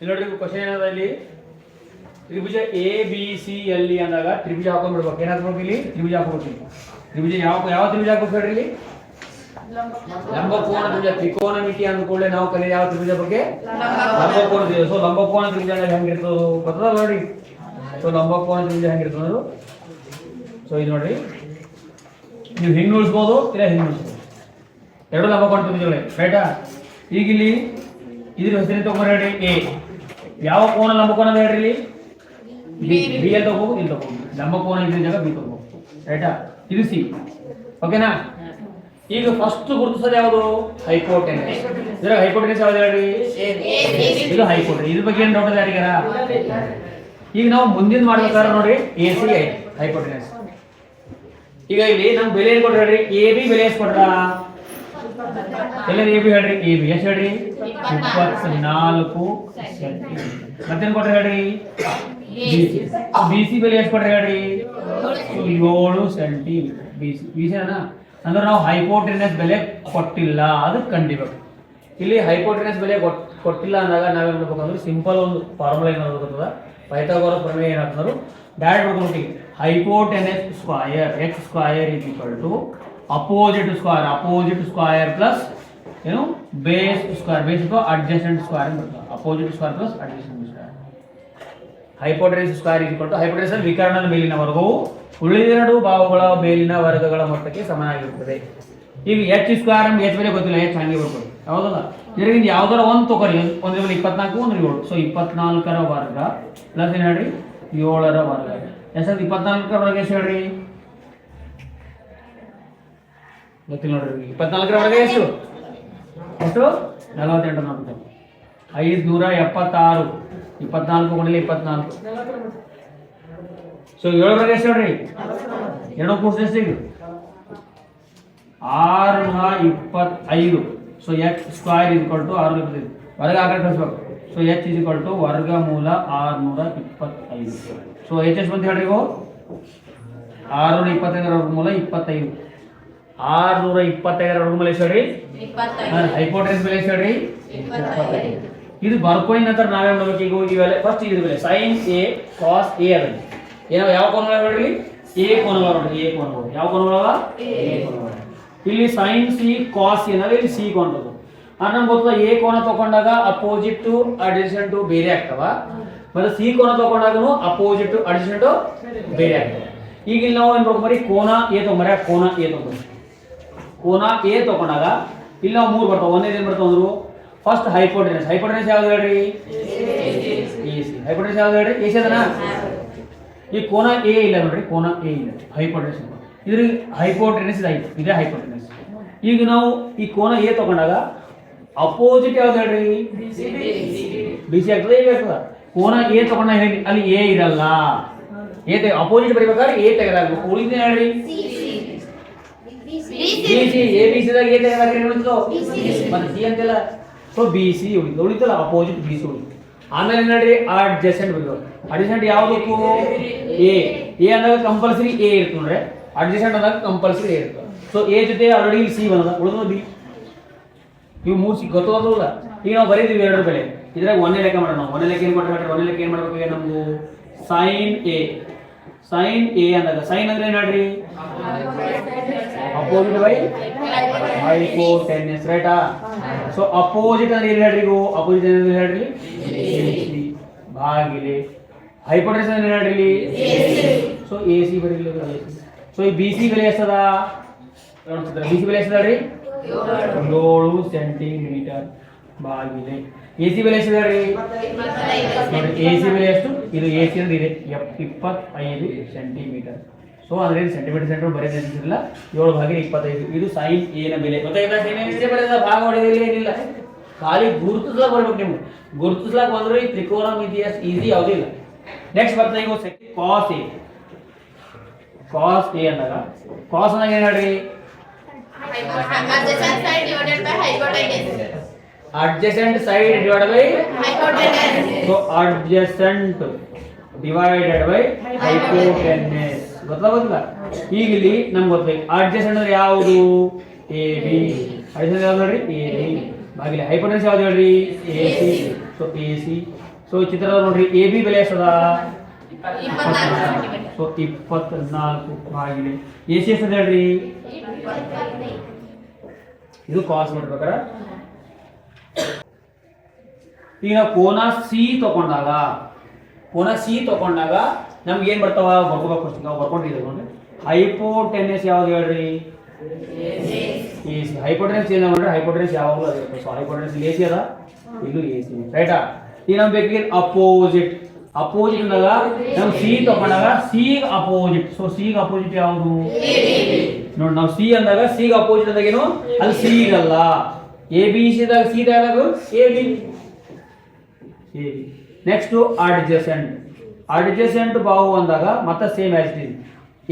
ಇಲ್ಲಿ ನೋಡ್ರಿ ಕ್ವಶನ್ ಏನದ ಇಲ್ಲಿ? ತ್ರಿಭುಜ ಎ ಬಿ ಸಿ ಎಲ್ಲಿ ಅಂದಾಗ ತ್ರಿಭುಜ ಹಾಕೊಂಡ್ಬಿಡ್ಬೇಕು. ಏನಾಗ್ಬೇಕು ಇಲ್ಲಿ? ತ್ರಿಭುಜ ಹಾಕೋಬೇಕು. ತ್ರಿಭುಜ ಯಾವ ಯಾವ ತ್ರಿಭುಜ ಹಾಕ್ಬೇಕು ಹೇಳ್ರಿ ಇಲ್ಲಿ? ಲಂಬಕೋನ ತ್ರಿಭುಜ, ತ್ರಿಕೋನ ಮಿತಿ ಅಂದ ಕೂಡಲೇ ನಾವು ಕಲಿಯ ಯಾವ ತ್ರಿಭುಜ ಬಗ್ಗೆ? ಲಂಬಕೋನ ತ್ರಿಭುಜ. ಸೊ ಲಂಬಕೋನ ತ್ರಿಭುಜ ಹೆಂಗಿರ್ತದೆ ಗೊತ್ತದ ನೋಡಿ ಸೊ ಲಂಬಕೋನ ತ್ರಿಭುಜ ಅದು ಸೊ ಇದು ನೋಡ್ರಿ. ನೀವು ಹಿಂಗ್ ಉಳಿಸ್ಬೋದು, ಇಲ್ಲ ಹಿಂಗ್ ಉಳಿಸ್ಬೋದು. ಎರಡು ಲಂಬಕೋನ ತ್ರಿಭುಜಗಳೇ. ರೈಟಾ ಈಗ ಇಲ್ಲಿ ಇದ್ರ ಹೆಸರಿನ ತಗೊಂಡ್ರಿ ಎ ಯಾವ ಕೋನ ಲಂಬಕೋನ ಕೋಣ ಹೇಳ್ರಿ ಇಲ್ಲಿ? ಬಿ. ಬಿ ಅಂತ ತಗೋಬಹುದು ಇಲ್ಲಿ ತಗೋಬಹುದು ಲಂಬಕೋನ ಇದ್ರ ಜಾಗ ಬಿ ತಗೋಬಹುದು ರೈಟಾ ಇದು ಸಿ. ಓಕೆನಾ? ಈಗ ಫಸ್ಟ್ ಗುರುತಿಸೋದು ಯಾವುದು? ಹೈಕೋಟೆನಸ್ ಇದರ ಹೈಕೋಟೆನಸ್ ಯಾವ್ದು ಹೇಳ್ರಿ? ಇದು ಹೈಕೋರ್ಟ್. ಇದ್ರ ಬಗ್ಗೆ ಏನು ಡೌಟ್ ಯಾರಿಗಾರ? ಈಗ ನಾವು ಮುಂದಿನ ಮಾಡ್ಬೇಕಾದ್ರೆ ನೋಡ್ರಿ ಎ ಸಿ ಹೈಕೋಟೆನಸ್ ಈಗ ಇಲ್ಲಿ ನಮ್ ಬೆಲೆ ಏನ್ ಕೊಡ್ರಿ ಎ ಬಿ ಬೆಲೆ ಎಷ್ಟು ಎಲ್ಲ ಎ ಬಿ ಹೇಳ್ರಿ, ಎ ಬಿ ಎಷ್ಟು ಹೇಳ್ರಿ. ಇಪ್ಪತ್ನಾಲ್ಕು ಮತ್ತೇನು ಕೊಟ್ರಿ ಹೇಳ್ರಿ? ಬಿ ಸಿ ಬೆಲೆ ಎಷ್ಟು ಕೊಟ್ರಿ ಹೇಳ್ರಿ? ಏಳು centimetre B C B C ಅಂದ್ರೆ ನಾವು ಹೈಪೋಟೆನಸ್ ಬೆಲೆ ಕೊಟ್ಟಿಲ್ಲ, ಅದು ಕಂಡಿಬೇಕು ಇಲ್ಲಿ ಹೈಪೋಟೆನಸ್ ಬೆಲೆ ಕೊಟ್- ಕೊಟ್ಟಿಲ್ಲ ಅಂದಾಗ ನಾವೇನು ಮಾಡ್ಬೇಕು ಅಂದ್ರೆ ಸಿಂಪಲ್ ಒಂದು ಫಾರ್ಮುಲಾ ಏನಾದ್ರು ಗೊತ್ತದ ಪೈಥಾಗೋರ ಪ್ರಮೇಯ ಏನಾಗ್ತದ್ರು ಡೈರೆಕ್ಟ್ ಮಾಡ್ಕೊಂಡು hypotenuse square X square equal to opposite square opposite square plus ಏನು base square base adjacent square ಬರ್ತದೆ. Opposite square plus adjacent square hypotenuse square ಇಟ್ಕೊಂಡು ಟು ಹೈಪೋಟೆನಸ್ ವಿಕರ್ಣದ ಮೇಲಿನ ವರ್ಗವು ಉಳಿದೆರಡು ಭಾವಗಳ ಮೇಲಿನ ವರ್ಗಗಳ ಮೊತ್ತಕ್ಕೆ ಸಮನಾಗಿರುತ್ತದೆ. ಈಗ ಎಚ್ ಸ್ಕ್ವೇರ್ ನಮ್ಗೆ ಎಚ್ ಬೆಲೆ ಗೊತ್ತಿಲ್ಲ ಎಚ್ ಹಂಗೆ ಬರ್ಬೋದು ಹೌದಲ್ಲ? ಇದರಿಂದ ಯಾವ್ದಾರ ಒಂದು ತಗೋರಿ ಒಂದ್ರ ಮೇಲೆ ಇಪ್ಪತ್ನಾಲ್ಕು, ಒಂದು ಏಳು. ಸೊ ಇಪ್ಪತ್ನಾಲ್ಕರ ವರ್ಗ ಪ್ಲಸ್ ಏನು ಹೇಳ್ರಿ? ಏಳರ ವರ್ಗ. ಎಷ್ಟಂತ ಇಪ್ಪತ್ನಾಲ್ಕರ ವರ್ಗ ಎಷ್ಟು ಹೇಳ್ರಿ? ಗೊತ್ತಿಲ್ಲ ನೋಡ್ರಿ ಇಪ್ಪತ್ನಾಲ್ಕರ ವರ್ಗ ಎಷ್ಟು? ಎಷ್ಟು? ನಲವತ್ತೆಂಟು ನಾಲ್ಕು ಐದು ನೂರ ಎಪ್ಪತ್ತಾರು. ಇಪ್ಪತ್ನಾಲ್ಕು ಗುಣಿಲೆ ಇಪ್ಪತ್ನಾಲ್ಕು. ಸೊ ಏಳರವರೆಗೆ ಎಷ್ಟು ನೋಡ್ರಿ ಎರಡು ಕೂರ್ಸ್ ಎಷ್ಟು ಈಗ. ಆರು ನೂರ ಇಪ್ಪತ್ತೈದು. So H square is equal to ಆರು ಇಪ್ಪತ್ತೈದು. ವರ್ಗ ಆ ಕಳಿಸ್ಬೇಕು so H is equal to ವರ್ಗಮೂಲ ಆರುನೂರ ಇಪ್ಪತ್ತೈದು. ಸೊ ಎಚ್ ಎಷ್ಟು ಬಂತು ಹೇಳ್ರಿ ಇವು? ಆರುನೂರ ಇಪ್ಪತ್ತೈದರ ಮೂಲ ಇಪ್ಪತ್ತೈದು. ಆರುನೂರ ಇಪ್ಪತ್ತೈದರ ಮೇಲೆ ಎಷ್ಟು ಹೇಳ್ರಿ ಹೈಪೋಟೆನ್ಸ್ ಬೆಲೆ ಹೇಳ್ರಿ ಇದು ಬರ್ಕೋಯಿನ್ ನಂತರ ನಾವೇ ಮಾಡ್ಬೇಕು ಈಗ ಇವೆಲ್ಲ ಫಸ್ಟ್ ಇದು ಮೇಲೆ ಸೈನ್ ಎ ಕಾಸ್ ಎ ಅದ. ಏನೋ ಯಾವ ಕೋನಗಳ ನೋಡ್ರಿ ಎ ಕೋನಗಳ ನೋಡ್ರಿ ಎ ಕೋನಗಳು ಯಾವ ಕೋನಗಳವ ಇಲ್ಲಿ ಸೈನ್ ಸಿ ಕಾಸ್ ಏನಾದ್ರೆ ಇಲ್ಲಿ ಸಿ ಕೋನ ತಗೋ ಅದು ನಮ್ಗೆ ಗೊತ್ತದ ಎ ಕೋನ ತಗೊಂಡಾಗ ಅಪೋಸಿಟ್ ಟು ಅಡಿಷನ್ ಟು ಬೇರೆ ಆಗ್ತವ. ಮತ್ತೆ ಸಿ ಕೋನ ತಗೊಂಡಾಗನು ಅಪೋಸಿಟ್ ಟು ಅಡಿಷನ್ ಟು ಬೇರೆ ಆಗ್ತವೆ. ಈಗ ಇಲ್ಲಿ ನಾವು ಏನ್ ಬರೀ ಕೋನ ಎ ತಗೊಂಬರ ಕೋನ ಎ ತಗೊಂಡ್ರಿ ಕೋನ ಎ ತಗೊಂಡಾಗ ಇಲ್ಲಿ ಮೂರು ಬರ್ತಾವೆ, ಒಂದೇ ಏನು ಬರ್ತಾವೆ ಅಂದ್ರು? ಫಸ್ಟ್ ಹೈಪೋಟೆನ್ಸ್ ಹೈಪೋಟೆನ್ಸ್ ಯಾವ್ದು ಹೇಳ್ರಿ? ಎ ಸಿ ಹೈಪೋಟೆನಸ್ ಯಾವ್ದು ಹೇಳ್ರಿ? ಎ ಸಿ ಈ ಕೋನ ಎ ಇಲ್ಲ ನೋಡ್ರಿ, ಕೋನ ಎ ಇಲ್ಲ. ಹೈಪೋಟೆನ್ಸ್ ಇದ್ರ ಹೈಪೋಟೆನ್ಸ್ ಇದಾಯ್ತು ಇದೇ ಹೈಪೋಟೆನ್ಸ್ ಈಗ ನಾವು ಈ ಕೋನ ಎ ತಗೊಂಡಾಗ ಅಪೋಸಿಟ್ ಯಾವ್ದು ಹೇಳ್ರಿ? ಬಿ ಸಿ ಆಗ್ತದೆ ಆಗ್ತದ? ಕೋನ ಎ ತಗೊಂಡಾಗ ಹೇಳಿ, ಅಲ್ಲಿ ಎ ಇರಲ್ಲ. ಎ ಅಪೋಸಿಟ್ ಬರೀಬೇಕಾದ್ರೆ ಎ ತೆಗೆದಾಗಬೇಕು. ಉಳಿದ ಹೇಳ್ರಿ? ಬಿ ಸಿ ಎ ಬಿ ಸಿದಾಗ ಏನ್ ಉಳಿತು ಮತ್ತೆ ಸಿ ಅಂತೆಲ್ಲ. ಸೊ ಬಿ ಸಿ ಉಳಿತು ಉಳಿತಲ್ಲ ಅಪೋಸಿಟ್ ಬಿ ಸಿ ಉಳಿತು. ಆಮೇಲೆ ನೋಡ್ರಿ ಅಡ್ಜಸೆಂಟ್ ಬಿಡು ಅಡ್ಜಸೆಂಟ್ ಯಾವ್ದಕ್ಕೂ ಎ ಎ ಅಂದಾಗ ಕಂಪಲ್ಸರಿ ಎ ಇರ್ತದೆ ನೋಡ್ರಿ ಅಡ್ಜಸೆಂಟ್ ಅಂದಾಗ ಕಂಪಲ್ಸರಿ ಎ ಇರ್ತದೆ ಸೊ ಎ ಜೊತೆ ಆಲ್ರೆಡಿ ಸಿ ಬಂದ ಉಳಿದ ಬಿ ಇವು ಮೂರು ಸಿ ಗೊತ್ತಾಗೋದಿಲ್ಲ ಈಗ ನಾವು ಬರೀತೀವಿ ಎರಡು ಬೆಲೆ. ಇದ್ರಾಗ ಒಂದೇ ಲೆಕ್ಕ ಮಾಡೋಣ. ನಾವು ಒಂದೇ ಲೆಕ್ಕ ಏನು ಮಾಡ್ಬೇಕು? ಒಂದೇ ಲೆಕ್ಕ ಏನು ಮಾಡ್ಬೇಕು ನಮ್ದು? ಸೈನ್ ಎ ಸೈನ್ ಎ ಅಂದಾಗ ಸೈನ್ ಅಂದ್ರೆ ಏನು ಹೇಳ್ರಿ ಅಪೋಸಿಟ್ ಬೈ ಹೈಪೋಟೆನ್ಸ್ ರೈಟಾ ಸೊ ಅಪೋಸಿಟ್ ಅಂದ್ರೆ ಏನು ಹೇಳ್ರಿ ಇವು ಅಪೋಸಿಟ್ ಅಂದ್ರೆ ಹೇಳ್ರಿ? AC. ಭಾಗಿಲೆ ಹೈಪೋಟೆನ್ಸ್ ಅಂದ್ರೆ ಏನು ಹೇಳ್ರಿ? ಸೊ ಎ ಸಿ ಬರೀಲಿ ಸೊ ಈ ಬಿ ಸಿ ಬೆಲೆ ಎಷ್ಟದ? ಬಿ ಸಿ ಬೆಲೆ ಎಷ್ಟದ ರೀ ಏಳು ಸೆಂಟಿಮೀಟರ್ ಬಾಗಿಲೆ. ಎ ಸಿ ಬೆಲೆ ಎಷ್ಟಿದೆ ರೀ? ನೋಡಿ ಎ ಸಿ ಬೆಲೆ ಎಷ್ಟು? ಇದು ಎ ಸಿ ಅಂದ್ರೆ ಇದೆ. ಎಪ್- ಇಪ್ಪತ್ತೈದು ಸೆಂಟಿಮೀಟರ್ ಸೊ ಅಂದ್ರೆ ಸೆಂಟಿಮೀಟರ್ ಸೆಂಟರ್ ಬರೀ ನೆನಪಿಲ್ಲ ಏಳು ಭಾಗ ಇಪ್ಪತ್ತೈದು. ಇದು ಸೈನ್ ಏನ ಬೆಲೆ. ಗೊತ್ತಾಯ್ತಾ ಭಾಗ ಹೊಡೆದಿಲ್ಲ ಏನಿಲ್ಲ. ಖಾಲಿ ಗುರುತಿಸ್ಲಾಕ್ ಬರ್ಬೇಕು ನಿಮ್ಗೆ. ಗುರುತಿಸ್ಲಾಕ್ ಬಂದ್ರೆ ಈ ತ್ರಿಕೋನ ಮಿತಿ ಅಷ್ಟು ಈಸಿ ಯಾವುದೂ ಇಲ್ಲ. ನೆಕ್ಸ್ಟ್ ಬರ್ತಾ ಈಗ ಕಾಸ್ ಎ ಕಾಸ್ ಎ ಅಂದಾಗ ಕಾಸ್ ಅಂದಾಗ ಏನು ಹೇಳ್ರಿ? Adjacent side divided by hypotenuse. so adjacent divided by hypotenuse. ಗೊತ್ತಾ ಗೊತ್ತಿಲ್ಲ ಈಗ ಇಲ್ಲಿ ನಮ್ಗೆ ಗೊತ್ತಾಯ್ತು. ಅಡ್ಜಸ್ಟ್ ಅಂದ್ರೆ ಯಾವುದು? ಎ ಬಿ ಅಡ್ಜಸ್ಟ್ ಯಾವ್ದು ನೋಡ್ರಿ ಎ ಬಿ ಆಗಲಿ ಹೈಪೋಟೆನ್ಸ್ ಯಾವ್ದು ಹೇಳ್ರಿ? A C so A C so ಚಿತ್ರದ ನೋಡ್ರಿ ಎ ಬಿ ಬೆಲೆ ಎಷ್ಟದ? ಸೊ ಇಪ್ಪತ್ನಾಲ್ಕು ಆಗಿದೆ. ಎ ಸಿ ಎಷ್ಟದ ಹೇಳ್ರಿ? ಇದು ಕಾಸ್ ಮಾಡ್ಬೇಕಾರ ಈಗ ನಾವು ಕೋನ ಸಿ ತಗೊಂಡಾಗ ಕೋನ ಸಿ ತಗೊಂಡಾಗ ನಮ್ಗೆ ಏನ್ ಬರ್ತಾವ? ಬರ್ಕೋಬೇಕು ನಾವು ಬರ್ಕೊಂಡಿದ್ದೀವಿ ನೋಡಿ ಹೈಪೋಟೆನಿಸ್ ಯಾವ್ದು ಹೇಳ್ರಿ? ಎ ಸಿ ಹೈಪೋಟೆನ್ಸ್ ಏನ ಮಾಡ್ರಿ ಹೈಪೋಟೆನ್ಸ್ ಯಾವಾಗಲೂ ಅದೇ ಸೊ ಹೈಪೋಟೆನ್ಸ್ ಎ ಸಿ ಅದ ಇದು ಎ ಸಿ ರೈಟಾ ಈಗ ನಮ್ಗೆ ಬೇಕಿದ್ರೆ ಅಪೋಸಿಟ್ ಅಪೋಸಿಟ್ ಅಂದಾಗ ನಾವು ಸಿ ತಗೊಂಡಾಗ C opposite so C opposite ಯಾವುದು? ನೋಡಿ ನಾವು ಸಿ ಅಂದಾಗ ಸಿ ಅಪೋಸಿಟ್ ಅಂದಾಗ ಏನು ಅಲ್ಲಿ ಸಿ ಇರಲ್ಲ. ಎ ಬಿ ಸಿದಾಗ ಸೀದಾ ದಾಗ A B next adjacent adjacent ಬಾವು ಅಂದಾಗ ಮತ್ತೆ ಸೇಮ್ ಆಸ್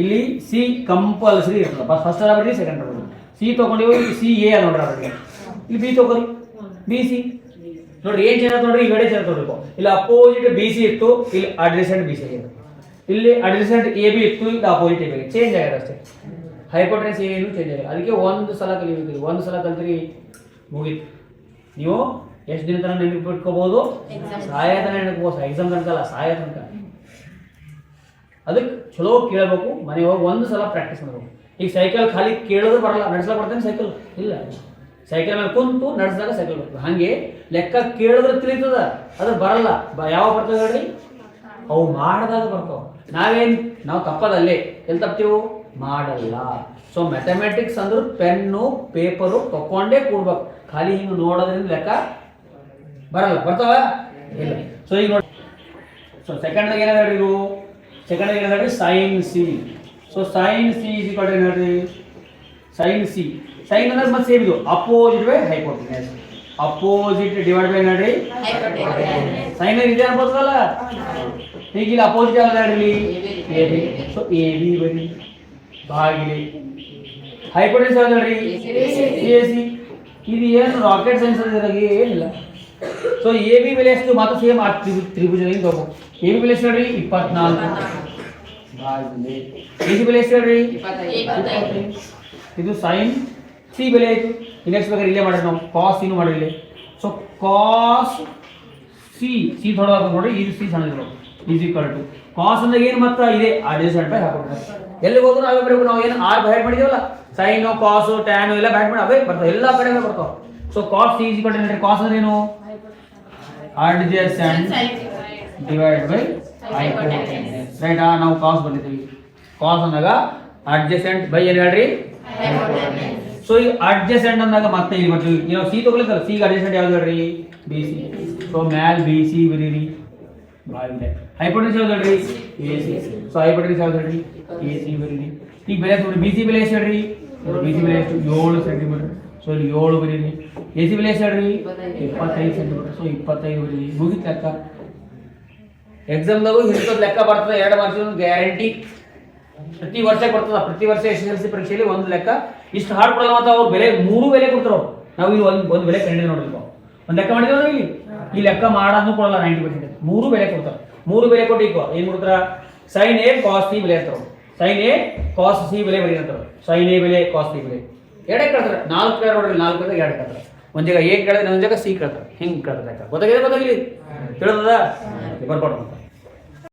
ಇಲ್ಲಿ ಸಿ ಕಂಪಲ್ಸರಿ ಇರ್ತದೆ. ಬಸ್ ಫಸ್ಟ್ ಬರ್ರಿ ಸೆಕೆಂಡ್ ಅಲ್ಲಿ ಸಿ ಇಲ್ಲಿ ಸಿ ಎ ನೋಡ್ರಿ ಅವ್ರಿಗೆ ಇಲ್ಲಿ ಬಿ ತಗೋರಿ ಬಿ ಸಿ ನೋಡ್ರಿ ಏನ್ ಚೇಂಜ್ ನೋಡ್ರಿ ಈ ಕಡೆ ಚೇಂಜ್ ನೋಡ್ಬೇಕು ಇಲ್ಲಿ ಅಪೋಸಿಟ್ ಬಿ ಸಿ ಇತ್ತು, ಇಲ್ಲಿ ಅಡ್ಜಸೆಂಟ್ ಬಿ ಸಿ ಆಗಿದೆ ಇಲ್ಲಿ ಅಡ್ಜಸೆಂಟ್ ಎ ಬಿ ಇತ್ತು, ಇಲ್ಲಿ ಅಪೋಸಿಟ್ ಎ ಚೇಂಜ್ ಆಗಿದೆ ಅಷ್ಟೇ. ಹೈಪೋಟ್ರೆನ್ಸ್ ಏನು ಚೇಂಜ್ ಆಗಿದೆ. ಅದಕ್ಕೆ ಒಂದು ಸಲ ಕಲಿಬೇಕು. ಒಂದು ಸಲ ಕಲ್ತ್ರಿ ಮುಗೀತು. ನೀವು ಎಷ್ಟು ದಿನ ತನಕ ನೆನಪಿಟ್ಕೋಬಹುದು ಸಹಾಯ ತನಕ ನೆನಪಿಟ್ಕೋಬಹುದು ಎಕ್ಸಾಮ್ ತನಕ ಅಲ್ಲ ಸಹಾಯ ತನಕ. ಅದಕ್ಕೆ ಚಲೋ ಕೇಳಬೇಕು. ಮನೆ ಹೋಗಿ ಒಂದು ಸಲ ಪ್ರಾಕ್ಟೀಸ್ ಮಾಡಬೇಕು. ಈಗ ಸೈಕಲ್ ಖಾಲಿ ಕೇಳೋದು ಬರಲ್ಲ. ನಡೆಸಲ ಬರ್ತೇನೆ ಸೈಕಲ್ ಇಲ್ಲ. ಸೈಕಲ್ ಮೇಲೆ ಕುಂತು ನಡೆಸಿದಾಗ ಸೈಕಲ್ ಬರ್ತದೆ. ಹಾಗೆ ಲೆಕ್ಕ ಕೇಳಿದ್ರೆ ತಿಳಿತದ. ಅದ್ರ ಬರಲ್ಲ. ಯಾವ ಯಾವಾಗ ಬರ್ತದೆ ಹೇಳ್ರಿ ಅವು ಮಾಡಿದಾಗ ಬರ್ತಾವ. ನಾವೇನು ನಾವು ತಪ್ಪದಲ್ಲೇ. ಎಲ್ಲಿ ತಪ್ತೀವು? ಮಾಡಲ್ಲ. ಸೊ ಮ್ಯಾಥಮೆಟಿಕ್ಸ್ ಅಂದ್ರೆ ಪೆನ್ನು ಪೇಪರು ತಕೊಂಡೇ ಕೂಡ್ಬೇಕು. ಖಾಲಿ ಹಿಂಗೆ ನೋಡೋದ್ರಿಂದ ಲೆಕ್ಕ ಬರಲ್ಲ. ಬರ್ತಾವ? ಇಲ್ಲ. ಸೊ ಈಗ ನೋಡಿ. ಸೊ ಸೆಕೆಂಡ್ದಾಗ ಏನಾದ ಹೇಳ್ರಿ ಇದು? ಸೆಕೆಂಡ್ ಏನಾದ ಹೇಳ್ರಿ sine C so sine C is equal ಏನು ಹೇಳ್ರಿ ಸೈನ್ ಸಿ ಸೈನ್ ಅಂದ್ರೆ ಮತ್ತೆ ಸೇಮ್ ಇದು opposite by hypotenuse opposite divide by ಹೇಳ್ರಿ ಹೈಪೋಟೆನ್ಸ್ ಸೈನ್ ಇದೆ ಅನ್ಬೋದಲ್ಲ? ಈಗ ಇಲ್ಲಿ ಅಪೋಸಿಟ್ ಯಾವ್ದು ಹೇಳ್ರಿ A B so A B ಬರಿ. ಬಾಗಿಲಿ. ಹೈಪೋಟೆನ್ಸ್ ಯಾವ್ದು ಹೇಳ್ರಿ ಎ ಸಿ ಇದು ಏನು ರಾಕೆಟ್ ಸೈನ್ಸ್ ಇದ್ರಾಗೆ ಏನಿಲ್ಲ. ಸೊ ಎ ಬಿ ಬೆಲೆ ಎಷ್ಟು ಮಾತ್ರ ಸೇಮ್ ಆ ತ್ರಿಭು ತ್ರಿಭುಜ ತಗೋ ಎ ಬಿ ಬೆಲೆ ಎಷ್ಟು ಇಪ್ಪತ್ನಾಲ್ಕು. ಬಾಗಿಲೆ. ಎ ಸಿ ಬೆಲೆ ಎಷ್ಟು ಇದು ಸೈನ್ ಸಿ ಬೆಲೆ ಆಯಿತು. ನೆಕ್ಸ್ಟ್ ಬೇಕಾದ್ರೆ ಇಲ್ಲೇ ಮಾಡಿರಿ ನಾವು. ಕಾಸ್ ಏನು ಮಾಡಿ ಇಲ್ಲಿ. ಸೊ ಕಾಸ್ ಸಿ ಸಿ ದೊಡ್ಡದಾಗ ನೋಡ್ರಿ, ಇದು ಸಿ ಸಣ್ಣ ಈಸ್ ಈಕ್ವಲ್ ಕಾಸ್ ಅಂದಾಗ ಏನು ಮತ್ತೆ? ಇದೆ. ಅಡ್ಜಸ್ಟೆಂಟ್ ಬೈ ಹಾಕೊಂಡ್ರೆ ಎಲ್ಲಿಗೆ ಹೋದ್ರು ಅವೇ ಬರೀ ನಾವು ಏನು ಆರ್ ಬ್ಯಾಟ್ ಮಾಡಿದೀವಲ್ಲ? ಸೈನು ಕಾಸು ಟ್ಯಾನು ಎಲ್ಲ ಬ್ಯಾಟ್ ಮಾಡಿ ಅವೇ ಬರ್ತಾವೆ ಎಲ್ಲ ಕಡೆ ಬರ್ತಾವೆ. So cos C is equal to cos ಅಂದ್ರೆ ಏನು? ಡಿವೈಡ್ ಬೈ ಹೈಪೋಟೆನ್ಸ್ ರೈಟ್ ನಾವು ಕಾಸ್ ಬಂದಿದ್ದೀವಿ. ಕಾಸ್ ಅಂದಾಗ ಅಡ್ಜಸೆಂಟ್ ಬೈ ಏನು ಹೇಳ್ರಿ? ಸೊ ಈಗ ಅಡ್ಜಸೆಂಟ್ ಅಂದಾಗ ಮತ್ತೆ ಇಲ್ಲಿ ಬರ್ತೀವಿ. ನೀವು ಸಿ ತಗೊಳ್ತಲ್ಲ ಸಿ ಅಡ್ಜಸೆಂಟ್ ಯಾವ್ದು ಹೇಳ್ರಿ? ಬಿ ಸಿ ಸೊ ಮ್ಯಾಲ್ ಬಿ ಸಿ ಬರೀರಿ. ಬಾಗಿದೆ ಹೈಪೋಟೆನ್ಸ್ ಯಾವ್ದು ಹೇಳ್ರಿ? ಸಿ. ಹೈಪೋಟೆನ್ಸ್ ಯಾವ್ದು ಹೇಳ್ರಿ? ಎ ಸಿ ಬರೀರಿ ಈಗ ಬೆಲೆ ನೋಡಿ ಬಿ ಸಿ ಬೆಲೆ ಎಷ್ಟು ಹೇಳ್ರಿ? ಬಿ ಸಿ ಬೆಲೆ ಎಷ್ಟು? ಏಳು ಸೆಂಟಿಮೀಟರ್. ಸೊ ಇಲ್ಲಿ ಏಳು ಬರೀರಿ ಎ ಸಿ ಬೆಲೆ ಎಷ್ಟು ಹೇಳ್ರಿ? ಇಪ್ಪತ್ತೈದು ಸೆಂಟಿಮೀಟರ್. ಸೊ ಇಪ್ಪತ್ತೈದು ಬರೀರಿ ಮುಗಿತ ಲೆಕ್ಕ. ಎಕ್ಸಾಮ್ದಾಗೂ ಇಂಥದ್ದು ಲೆಕ್ಕ ಬರ್ತದೆ. ಎರಡು ವರ್ಷದ ಗ್ಯಾರಂಟಿ ಪ್ರತಿ ವರ್ಷ ಬರ್ತದ ಪ್ರತಿ ವರ್ಷ ಎಸ್ ಎಸ್ ಎಲ್ ಸಿ ಪರೀಕ್ಷೆಯಲ್ಲಿ ಒಂದು ಲೆಕ್ಕ. ಇಷ್ಟು ಹಾರ್ಡ್ ಕೊಡಲ್ಲ ಮತ್ತು ಅವ್ರು ಬೆಲೆ ಮೂರು ಬೆಲೆ ಕೊಡ್ತಾರೆ? ನಾವು ಇಲ್ಲಿ ಒಂದು ಒಂದು ಬೆಲೆ ಕಂಡಿದ್ದೀವಿ ನೋಡಿದ್ವಿ ಒಂದು ಲೆಕ್ಕ ಮಾಡಿದ್ರೆ ಇಲ್ಲಿ? ಈ ಲೆಕ್ಕ ಮಾಡೋದು ಕೊಡಲ್ಲ ನೈಂಟಿ ಪರ್ಸೆಂಟ್ ಮೂರು ಬೆಲೆ ಕೊಡ್ತಾರೆ. ಮೂರು ಬೆಲೆ ಕೊಟ್ಟು ಈಗ ಏನು ಕೊಡ್ತಾರ? ಸೈನ್ ಎ ಕಾಸ್ ಸಿ ಬೆಲೆ ಅಂತಾರೆ ಸೈನ್ ಎ ಕಾಸ್ ಸಿ ಬೆಲೆ ಬರೀ ಅಂತಾರೆ ಸೈನ್ ಎ ಬೆಲೆ ಕಾಸ್ ಸಿ ಬೆಲೆ. ಎರಡೇ ಕೇಳ್ತಾರೆ. ನಾಲ್ಕು ಕೇಳಿ ನೋಡ್ರಿ ನಾಲ್ಕು ಕೇಳಿದ್ರೆ ಎರಡು ಕೇಳ್ತಾರೆ. ಒಂದು ಜಾಗ ಎ ಕೇಳಿದ್ರೆ ಒಂದು ಜಾಗ ಸಿ ಕೇಳ್ತಾರೆ. ಹಿಂಗೆ ಕೇಳ್ತಾರೆ ಗೊತ್ತಾಗಿದೆ ಗೊತ್ತಾಗಲಿ ತಿಳಿದದ? ಬರ್ಕೊಡು